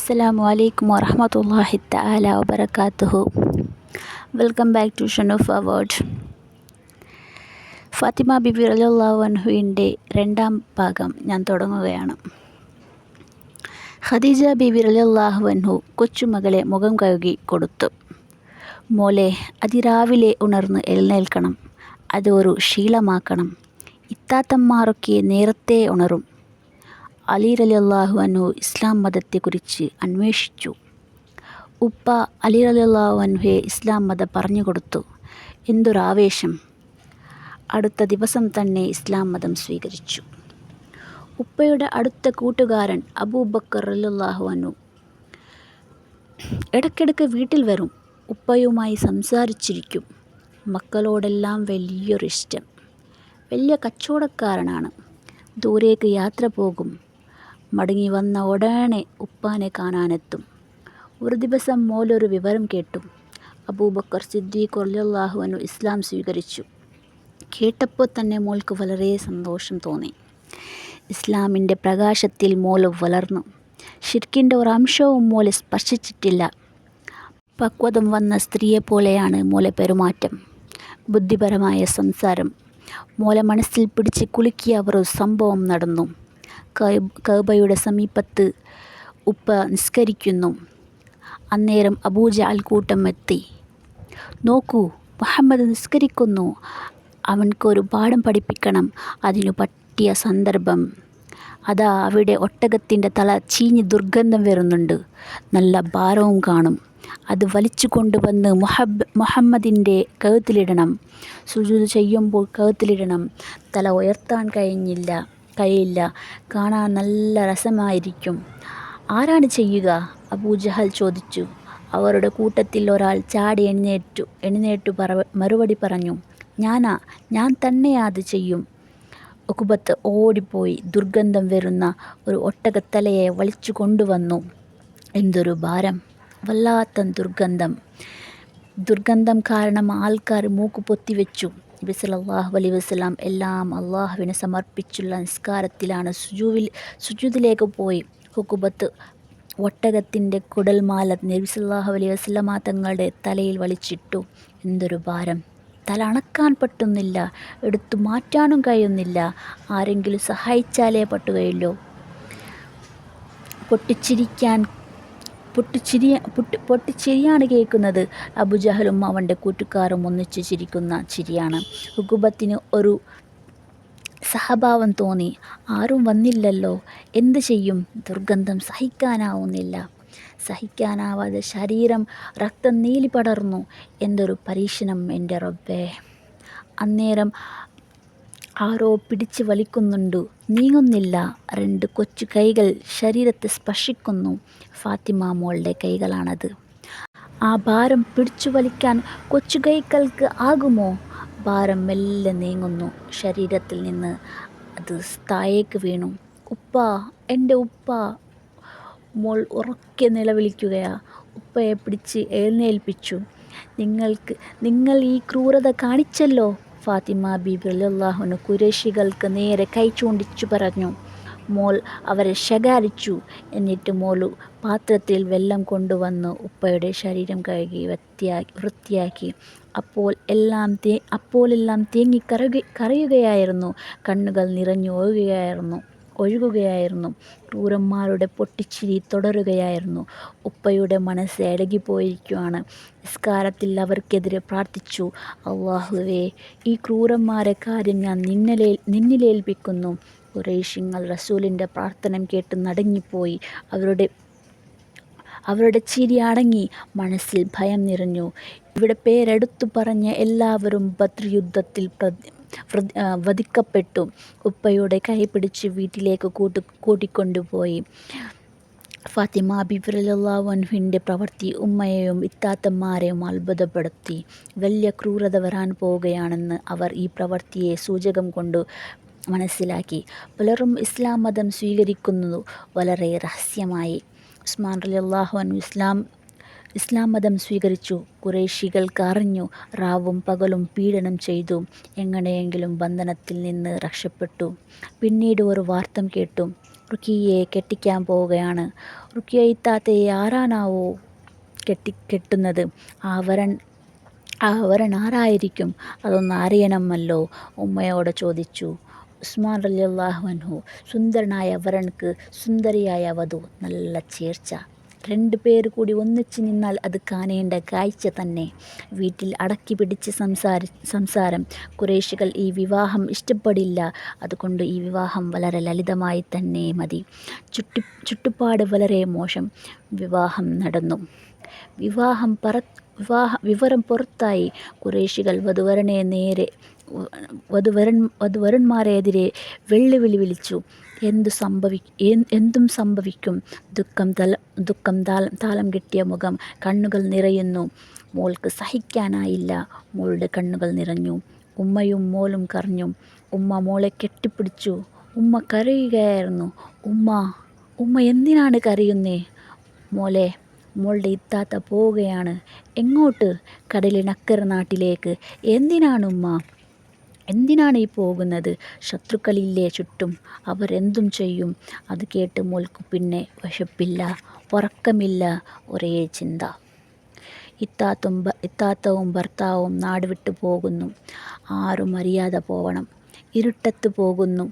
അസ്സലാമു അലൈക്കും വറഹമത്തല്ലാഹി തആല വബറകാതുഹു welcome back to Shanuf award Fatima Bibi റളിയല്ലാഹു അൻഹുവിന്റെ രണ്ടാം ഭാഗം ഞാൻ തുടങ്ങുകയാണ്. ഖദീജ ബിബി റളിയല്ലാഹു അൻഹു കൊച്ചുമകളെ മുഖം കഴുകി കൊടുത്തു. മോലെ അതിരാവിലെ ഉണർന്ന് എഴുന്നേൽക്കണം. അതൊരു ശീലമാക്കണം. ഇത്താത്തന്മാരൊക്കെ നേരത്തെ ഉണരും. അലി അലി അള്ളാഹു അൻഹു ഇസ്ലാം മതത്തെക്കുറിച്ച് അന്വേഷിച്ചു. ഉപ്പ അലി അലി അള്ളാഹു അനുഹെ ഇസ്ലാം മതം പറഞ്ഞു കൊടുത്തു. എന്തൊരാവേശം. അടുത്ത ദിവസം തന്നെ ഇസ്ലാം മതം സ്വീകരിച്ചു. ഉപ്പയുടെ അടുത്ത കൂട്ടുകാരൻ അബൂബക്കർ അല്ലാഹു അനു ഇടയ്ക്കിടയ്ക്ക് വീട്ടിൽ വരും. ഉപ്പയുമായി സംസാരിച്ചിരിക്കും. മക്കളോടെല്ലാം വലിയൊരിഷ്ടം. വലിയ കച്ചവടക്കാരനാണ്. ദൂരേക്ക് യാത്ര പോകും. മടങ്ങി വന്ന ഉടനെ ഉപ്പാനെ കാണാനെത്തും. ഒരു ദിവസം മോലൊരു വിവരം കേട്ടു. അബൂബക്കർ സിദ്ദീഖ് അല്ലാഹുവിനു ഇസ്ലാം സ്വീകരിച്ചു. കേട്ടപ്പോൾ തന്നെ മോൾക്ക് വളരെ സന്തോഷം തോന്നി. ഇസ്ലാമിന്റെ പ്രകാശത്തിൽ മോൾ വളർന്നു. ഷിർക്കിന്റെ അംശവും മോളെ സ്പർശിച്ചിട്ടില്ല. പക്വതം വന്ന സ്ത്രീയെപ്പോലെയാണ് മോലെ പെരുമാറ്റം. ബുദ്ധിപരമായ സംസാരം. മോലെ മനസ്സിൽ പിടിച്ച് കുലുക്കിയ ഒരു സംഭവം നടന്നു. കഅബയുടെ സമീപത്ത് ഉപ്പ നിസ്കരിക്കുന്നു. അന്നേരം അബൂജ കൂട്ടം എത്തി നോക്കൂ മുഹമ്മദ് നിസ്കരിക്കുന്നു. അവൻക്കൊരു പാഠം പഠിപ്പിക്കണം. അതിനു പറ്റിയ സന്ദർഭം. അതാ അവിടെ ഒട്ടകത്തിന്റെ തല ചീഞ്ഞ് ദുർഗന്ധം വരുന്നുണ്ട്. നല്ല ഭാരവും കാണും. അത് വലിച്ചു കൊണ്ടുവന്ന് മുഹബ് മുഹമ്മദിന്റെ കഴുത്തിലിടണം. സുജൂത് ചെയ്യുമ്പോൾ കഴുത്തിലിടണം. തല ഉയർത്താൻ കഴിഞ്ഞില്ല. കഴിയില്ല കാണാൻ നല്ല രസമായിരിക്കും. ആരാണ് ചെയ്യുക? അബൂജഹൽ ചോദിച്ചു. അവരുടെ കൂട്ടത്തിൽ ഒരാൾ ചാടി എഴുന്നേറ്റു. എഴുന്നേറ്റു പറ മറുപടി പറഞ്ഞു ഞാനാ ഞാൻ തന്നെയാ അത് ചെയ്യും. ഒക്കുബത്ത് ഓടിപ്പോയി. ദുർഗന്ധം വരുന്ന ഒരു ഒട്ടകത്തലയെ വലിച്ചു കൊണ്ടുവന്നു. എന്തൊരു ഭാരം. വല്ലാത്ത ദുർഗന്ധം. ദുർഗന്ധം കാരണം ആൾക്കാർ മൂക്ക് പൊത്തിവെച്ചു. നബി സല്ലല്ലാഹു അലൈഹി വസല്ലം എല്ലാം അള്ളാഹുവിനെ സമർപ്പിച്ചുള്ള നിസ്കാരത്തിലാണ് സുജുവിൽ സുജുദിലേക്ക് പോയി. ഹുക്കുബത്ത് ഒട്ടകത്തിന്റെ കുടൽമാല നബി അലൈ അലൈഹി വസല്ലമ തങ്ങളുടെ തലയിൽ വലിച്ചിട്ടു. എന്തൊരു ഭാരം. തല അണക്കാൻ പറ്റുന്നില്ല എടുത്തു മാറ്റാനും കഴിയുന്നില്ല. ആരെങ്കിലും സഹായിച്ചാലേ പറ്റുകയുള്ളൂ. പൊട്ടിച്ചിരിക്കാൻ പൊട്ടിച്ചിരി പൊട്ടി പൊട്ടിച്ചിരിയാണ് കേൾക്കുന്നത്. അബുജഹലും അവന്റെ കൂട്ടുകാരും ഒന്നിച്ച് ചിരിക്കുന്ന ചിരിയാണ്. ഹുക്കുബത്തിന് ഒരു സഹഭാവം തോന്നി. ആരും വന്നില്ലല്ലോ. എന്ത് ചെയ്യും? ദുർഗന്ധം സഹിക്കാനാവുന്നില്ല. സഹിക്കാനാവാതെ ശരീരം രക്തം നീലി പടർന്നു. എന്തൊരു പരീക്ഷണം എന്റെ റബ്ബേ. അന്നേരം ആരോ പിടിച്ച് വലിക്കുന്നുണ്ട്. നീങ്ങുന്നില്ല. രണ്ട് കൊച്ചു കൈകൾ ശരീരത്തെ സ്പർശിക്കുന്നു. ഫാത്തിമ മോളുടെ കൈകളാണത്. ആ ഭാരം പിടിച്ചു വലിക്കാൻ കൊച്ചു കൈകൾക്ക് ആകുമോ? ഭാരം മെല്ലെ നീങ്ങുന്നു. ശരീരത്തിൽ നിന്ന് അത് താഴേക്ക് വീണു. ഉപ്പ എന്റെ ഉപ്പ മോൾ ഉറക്കെ നിലവിളിക്കുകയാ. ഉപ്പയെ പിടിച്ച് എഴുന്നേൽപ്പിച്ചു. നിങ്ങൾക്ക് നിങ്ങൾ ഈ ക്രൂരത കാണിച്ചല്ലോ. ഫാത്തിമ ബീബി റളിയല്ലാഹുവിന് കുറേശികൾക്ക് നേരെ കൈ ചൂണ്ടിച്ചു പറഞ്ഞു. മോൾ അവരെ ശകാരിച്ചു. എന്നിട്ട് മോൾ പാത്രത്തിൽ വെള്ളം കൊണ്ടുവന്ന് ഉപ്പയുടെ ശരീരം കഴുകി വൃത്തിയാക്കി വൃത്തിയാക്കി. അപ്പോൾ എല്ലാം തേ അപ്പോഴെല്ലാം തേങ്ങി കരകി കരയുകയായിരുന്നു കണ്ണുകൾ നിറഞ്ഞു ഒഴുകുകയായിരുന്നു. ഒഴുകുകയായിരുന്നു. ക്രൂരന്മാരുടെ പൊട്ടിച്ചിരി തുടരുകയായിരുന്നു. ഉപ്പയുടെ മനസ്സ് ഇളകിപ്പോയിരിക്കുകയാണ് നിസ്കാരത്തിൽ അവർക്കെതിരെ പ്രാർത്ഥിച്ചു. അള്ളാഹുവേ ഈ ക്രൂരന്മാരെ കാര്യം ഞാൻ നിന്നലേ നിന്നിലേൽപ്പിക്കുന്നു കുറേഷ്യങ്ങൾ റസൂലിന്റെ പ്രാർത്ഥന കേട്ട് നടങ്ങിപ്പോയി. അവരുടെ അവരുടെ ചിരി അടങ്ങി. മനസ്സിൽ ഭയം നിറഞ്ഞു. ഇവിടെ പേരെടുത്തു പറഞ്ഞ എല്ലാവരും ബദ്ർ യുദ്ധത്തിൽ വധിക്കപ്പെട്ടു. ഉപ്പയുടെ കൈ പിടിച്ച് വീട്ടിലേക്ക് കൂട്ടി കൂട്ടിക്കൊണ്ടുപോയി. ഫാത്തിമ ബിബി റളിയല്ലാഹു അൻഹുവിന്റെ പ്രവൃത്തി ഉമ്മയെയും ഇത്താത്തന്മാരെയും അത്ഭുതപ്പെടുത്തി. വലിയ ക്രൂരത വരാൻ പോവുകയാണെന്ന് അവർ ഈ പ്രവൃത്തിയെ സൂചകം കൊണ്ട് മനസ്സിലാക്കി. പലരും ഇസ്ലാം മതം സ്വീകരിക്കുന്നത് വളരെ രഹസ്യമായി. ഉസ്മാൻ അലി അൻഹു ഇസ്ലാം ഇസ്ലാം മതം സ്വീകരിച്ചു. കുറേശികൾക്ക് അറിഞ്ഞു. റാവും പകലും പീഡനം ചെയ്തു. എങ്ങനെയെങ്കിലും ബന്ധനത്തിൽ നിന്ന് രക്ഷപ്പെട്ടു. പിന്നീട് ഒരു വാർത്ത കേട്ടു. റുക്കിയെ കെട്ടിക്കാൻ പോവുകയാണ്. റുക്കിയ ഇത്താത്തയെ ആരാനാവോ കെട്ടി കെട്ടുന്നത്? ആ വരൻ ആരായിരിക്കും? അതൊന്ന് അറിയണമല്ലോ ഉമ്മയോട് ചോദിച്ചു. ഉസ്മാൻ അലി അൻഹു സുന്ദരനായ വരൻക്ക് സുന്ദരിയായ വധു നല്ല ചേർച്ച. രണ്ട് പേർ കൂടി ഒന്നിച്ച് നിന്നാൽ അത് കാണേണ്ട കാഴ്ച തന്നെ. വീട്ടിൽ അടക്കി പിടിച്ച് സംസാരി സംസാരം. കുറേശികൾ ഈ വിവാഹം ഇഷ്ടപ്പെടില്ല. അതുകൊണ്ട് ഈ വിവാഹം വളരെ ലളിതമായി തന്നെ മതി. ചുറ്റു ചുറ്റുപാട് വളരെ മോശം. വിവാഹം നടന്നു. വിവാഹം പറ വിവാഹ വിവരം പുറത്തായി. കുറേശികൾ വധുവരനെ നേരെ വധുവരൻ വധുവരന്മാരെതിരെ വെല്ലുവിളി വിളിച്ചു. എന്തു സംഭവി എന്തും സംഭവിക്കും. ദുഃഖം തല ദുഃഖം താലം താലം കിട്ടിയ മുഖം കണ്ണുകൾ നിറയുന്നു. മോൾക്ക് സഹിക്കാനായില്ല. മോളുടെ കണ്ണുകൾ നിറഞ്ഞു. ഉമ്മയും മോളും കരഞ്ഞു. ഉമ്മ മോളെ കെട്ടിപ്പിടിച്ചു. ഉമ്മ കരയുകയായിരുന്നു. ഉമ്മ ഉമ്മ എന്തിനാണ് കരയുന്നേ? മോളെ മോളുടെ ഇത്താത്ത പോവുകയാണ്. എങ്ങോട്ട്? കടലിനക്കര നാട്ടിലേക്ക്. എന്തിനാണ് ഉമ്മ? എന്തിനാണ് ഈ പോകുന്നത്? ശത്രുക്കളില്ലേ ചുറ്റും. അവരെന്തും ചെയ്യും. അത് കേട്ട് മോൾക്ക് പിന്നെ വിശപ്പില്ല. ഉറക്കമില്ല. ഒരേ ചിന്ത. ഇത്താത്തും ഇത്താത്തവും ഭർത്താവും നാട് വിട്ടു പോകുന്നു. ആരും അറിയാതെ പോവണം. ഇരുട്ടത്ത് പോകുന്നു.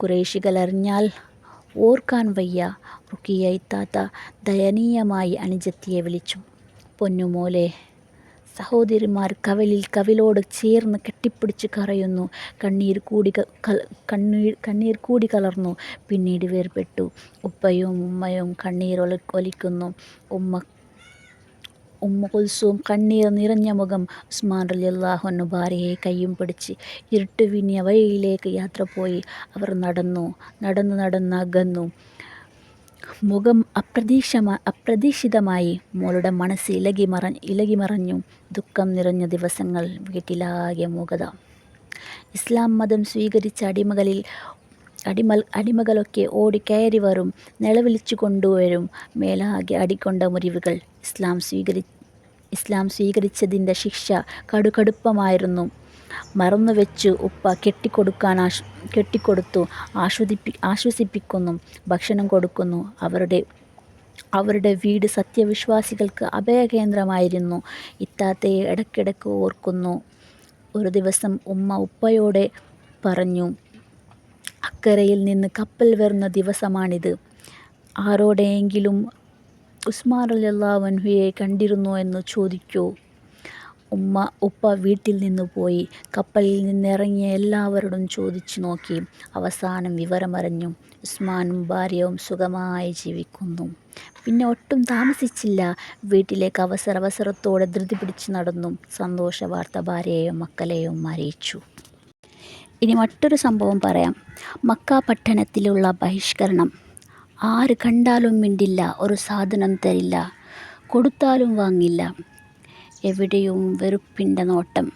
കുറേശികളറിഞ്ഞാൽ ഓർക്കാൻ വയ്യ. റുക്കിയ ഇത്താത്ത ദയനീയമായി അനുജത്തിയെ വിളിച്ചു. പൊന്നുമോലെ സഹോദരിമാർ കവലിൽ കവിലോട് ചേർന്ന് കെട്ടിപ്പിടിച്ച് കരയുന്നു. കണ്ണീർ കൂടി കണ്ണീർ കണ്ണീർ കൂടി കലർന്നു. പിന്നീട് വേർപെട്ടു. ഉപ്പയും ഉമ്മയും കണ്ണീർ ഒല ഒലിക്കുന്നു. ഉമ്മ ഉമ്മ കുൽസും കണ്ണീർ നിറഞ്ഞ മുഖം ഉസ്മാൻ റലി അള്ളാഹുന്നു ഭാര്യയെ കയ്യും പിടിച്ച് ഇരുട്ടുവിനിയ വഴിയിലേക്ക് യാത്ര പോയി. അവർ നടന്നു നടന്നു നടന്ന് അകന്നു. മുഖം അപ്രതീക്ഷമ അപ്രതീക്ഷിതമായി മോളുടെ മനസ്സ് ഇലകി മറ ഇലകി മറഞ്ഞു. ദുഃഖം നിറഞ്ഞ ദിവസങ്ങൾ വീട്ടിലാകെ മൂകത. ഇസ്ലാം മതം സ്വീകരിച്ച അടിമകളിൽ അടിമ അടിമകളൊക്കെ ഓടിക്കയറി വരും നിലവിളിച്ചു കൊണ്ടുവരും മേലാകെ അടിക്കൊണ്ട മുറിവുകൾ. ഇസ്ലാം സ്വീകരി ഇസ്ലാം സ്വീകരിച്ചതിന്റെ ശിക്ഷ കടുകടുപ്പമായിരുന്നു. മറന്നുവെച്ച് ഉപ്പ കെട്ടിക്കൊടുക്കാൻ ആശ് കെട്ടിക്കൊടുത്തു ആശ്വസിപ്പി ആശ്വസിപ്പിക്കുന്നു ഭക്ഷണം കൊടുക്കുന്നു. അവരുടെ അവരുടെ വീട് സത്യവിശ്വാസികൾക്ക് അഭയകേന്ദ്രമായിരുന്നു. ഇത്താത്തയെ ഇടയ്ക്കിടയ്ക്ക് ഓർക്കുന്നു. ഒരു ദിവസം ഉമ്മ ഉപ്പയോടെ പറഞ്ഞു അക്കരയിൽ നിന്ന് കപ്പൽ വരുന്ന ദിവസമാണിത്. ആരോടെയെങ്കിലും ഉസ്മാൻ അല്ലാവൻഹുയെ കണ്ടിരുന്നോ എന്ന് ചോദിക്കൂ. ഉമ്മ ഉപ്പ വീട്ടിൽ നിന്ന് പോയി. കപ്പലിൽ നിന്നിറങ്ങിയ എല്ലാവരോടും ചോദിച്ചു നോക്കി. അവസാനം വിവരമറിഞ്ഞു ഉസ്മാനും ഭാര്യയും സുഖമായി ജീവിക്കുന്നു. പിന്നെ ഒട്ടും താമസിച്ചില്ല. വീട്ടിലേക്ക് അവസര അവസരത്തോടെ ധൃതി പിടിച്ച് നടന്നു. സന്തോഷ വാർത്ത ഭാര്യയെയും മക്കളെയും അറിയിച്ചു. ഇനി മറ്റൊരു സംഭവം പറയാം. മക്ക പട്ടണത്തിലുള്ള ബഹിഷ്കരണം. ആര് കണ്ടാലും മിണ്ടില്ല ഒരു സാധനം തരില്ല കൊടുത്താലും വാങ്ങില്ല. എവിടെയും വെറുപ്പിന്റെ നോട്ടം.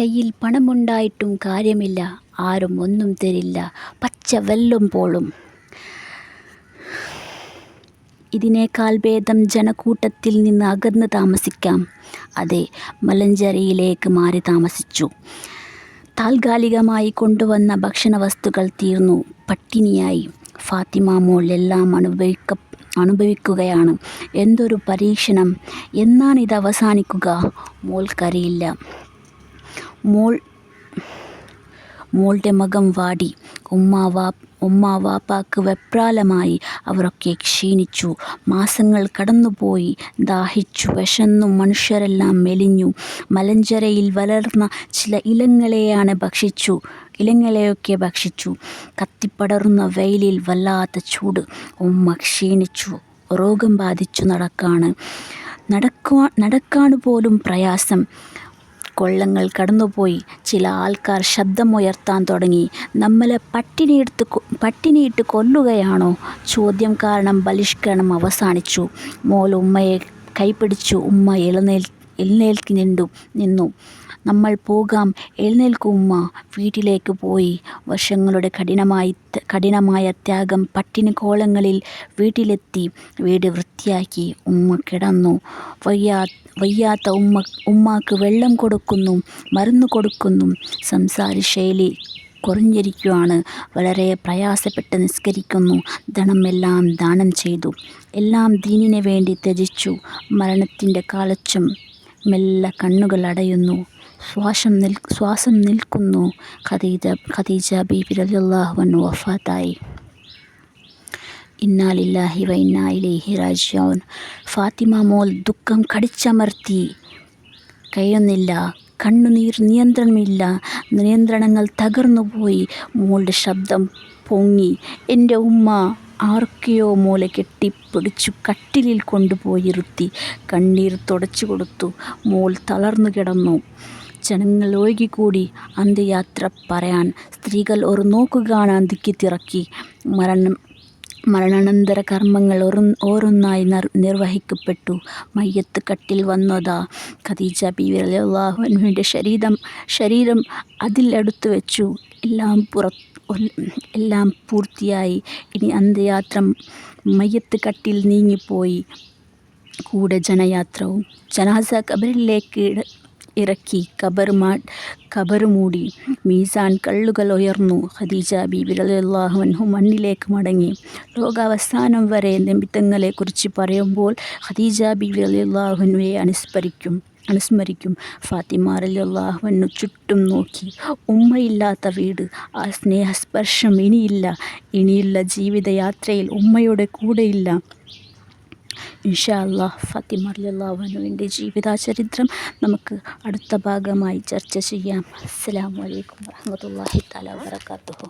കയ്യിൽ പണമുണ്ടായിട്ടും കാര്യമില്ല ആരും ഒന്നും തരില്ല പച്ച വെല്ലും പോളും ഇതിനേക്കാൾ ഭേദം ജനക്കൂട്ടത്തിൽ നിന്ന് അകന്ന് താമസിക്കാം. അതെ മലഞ്ചരയിലേക്ക് മാറി താമസിച്ചു. താൽക്കാലികമായി കൊണ്ടുവന്ന ഭക്ഷണ വസ്തുക്കൾ തീർന്നു. പട്ടിണിയായി. ഫാത്തിമ മോൾ എല്ലാം അനുഭവിക്ക അനുഭവിക്കുകയാണ്. എന്തൊരു പരീക്ഷണം. എന്നാണ് ഇത് അവസാനിക്കുക? മോൾക്കറിയില്ല. മോൾ മോളുടെ മകം വാടി. ഉമ്മ വാ ഉമ്മ വാപ്പാക്ക് വെപ്രാലമായി അവരൊക്കെ ക്ഷീണിച്ചു. മാസങ്ങൾ കടന്നുപോയി. ദാഹിച്ചു വിശന്നു മനുഷ്യരെല്ലാം മെലിഞ്ഞു. മലഞ്ചരയിൽ വളർന്ന ചില ഇലങ്ങളെയാണ് ഭക്ഷിച്ചു. ഇലങ്ങളെയൊക്കെ ഭക്ഷിച്ചു. കത്തിപ്പടർന്ന വെയിലിൽ വല്ലാത്ത ചൂട് ഉമ്മ ക്ഷീണിച്ചു. രോഗം ബാധിച്ചു നടക്കാണ്. നടക്കുവാ നടക്കാൻ പോലും പ്രയാസം. കൊള്ളങ്ങൾ കടന്നുപോയി. ചില ആൾക്കാർ ശബ്ദമുയർത്താൻ തുടങ്ങി. നമ്മളെ പട്ടിണിയെടുത്ത് പട്ടിണിയിട്ട് കൊല്ലുകയാണോ? ചോദ്യം കാരണം ബലിഷ്കരണം അവസാനിച്ചു. മോൾ ഉമ്മയെ കൈപിടിച്ചു ഉമ്മ എഴുന്നേൽ എഴുന്നേൽക്കി നിന്നു നിന്നു. നമ്മൾ പോകാം. എഴുന്നേൽക്കുമ്മ വീട്ടിലേക്ക് പോയി. വർഷങ്ങളുടെ കഠിനമായി കഠിനമായ ത്യാഗം പട്ടിണി കോളങ്ങളിൽ വീട്ടിലെത്തി. വീട് വൃത്തിയാക്കി ഉമ്മ കിടന്നു. വയ്യാ വയ്യാത്ത ഉമ്മ ഉമ്മാക്ക് വെള്ളം കൊടുക്കുന്നു മരുന്ന് കൊടുക്കുന്നു. സംസാര ശൈലി കുറഞ്ഞിരിക്കുകയാണ് വളരെ പ്രയാസപ്പെട്ട് നിസ്കരിക്കുന്നു. ധനമെല്ലാം ദാനം ചെയ്തു. എല്ലാം ദീനിന് വേണ്ടി ത്യജിച്ചു. മരണത്തിന്റെ കാലച്ചും മെല്ലെ കണ്ണുകൾ അടയുന്നു. ശ്വാസം നിൽ ശ്വാസം നിൽക്കുന്നു. ഖദീജ ഖദീജ ബീബി റളിയല്ലാഹു അൻഹു വഫാത്തായി. ഇന്നാലില്ലാഹി വ ഇന്നാ ഇലൈഹി റാജിഊൻ. ഫാത്തിമ മോൾ ദുഃഖം കടിച്ചമർത്തി. കഴിയുന്നില്ല. കണ്ണുനീർ നിയന്ത്രണമില്ല. നിയന്ത്രണങ്ങൾ തകർന്നുപോയി. മോളുടെ ശബ്ദം പൊങ്ങി. എന്റെ ഉമ്മ ആർക്കെയോ മൂല കെട്ടിപ്പിടിച്ചു കട്ടിലിൽ കൊണ്ടുപോയിരുത്തി കണ്ണീർ തുടച്ചു കൊടുത്തു. മോൾ തളർന്നു കിടന്നു. ജനങ്ങൾ ഒഴുകിക്കൂടി അന്ത്യയാത്ര പറയാൻ സ്ത്രീകൾ ഒരു നോക്കു കാണാൻ തിറക്കി മരണം മരണാനന്തര കർമ്മങ്ങൾ ഒരു ഓരോന്നായി നിർ നിർവഹിക്കപ്പെട്ടു. മയ്യത്ത് കട്ടിൽ വന്നതാ. ഖദീജ ബി വിരലാഹുവിന്റെ ശരീരം ശരീരം അതിലെടുത്തു വെച്ചു. എല്ലാം പുറ എല്ലാം പൂർത്തിയായി. ഇനി അന്ത്യയാത്ര മയ്യത്ത് കട്ടിൽ നീങ്ങിപ്പോയി. കൂടെ ജനയാത്രവും. ജനാസ കബറിലേക്ക് ഇറക്കി. കബർ മാ കബർ മൂടി. മീസാൻ കള്ളുകൾ ഉയർന്നു. ഖദീജ ബീബി റളിയല്ലാഹു അൻഹു മണ്ണിലേക്ക് മടങ്ങി. ലോകാവസാനം വരെ നിമിത്തങ്ങളെക്കുറിച്ച് പറയുമ്പോൾ ഖദീജ ബീബി റളിയല്ലാഹു അൻഹുവെ അനുസ്മരിക്കും. അനുസ്മരിക്കും. ഫാത്തിമ റളിയല്ലാഹു അൻഹു ചുറ്റും നോക്കി. ഉമ്മയില്ലാത്ത വീട്. ആ സ്നേഹസ്പർശം ഇനിയില്ല. ഇനിയുള്ള ജീവിതയാത്രയിൽ ഉമ്മയുടെ കൂടെയില്ല. ഇൻഷാ അല്ലാഹ് ഫാത്തിമ റളിയല്ലാഹു ജീവിതാചരിത്രം നമുക്ക് അടുത്ത ഭാഗമായി ചർച്ച ചെയ്യാം. അസ്സാം വലൈക്കും വാഹമത്തല്ലാഹി തല വബറകാതുഹു.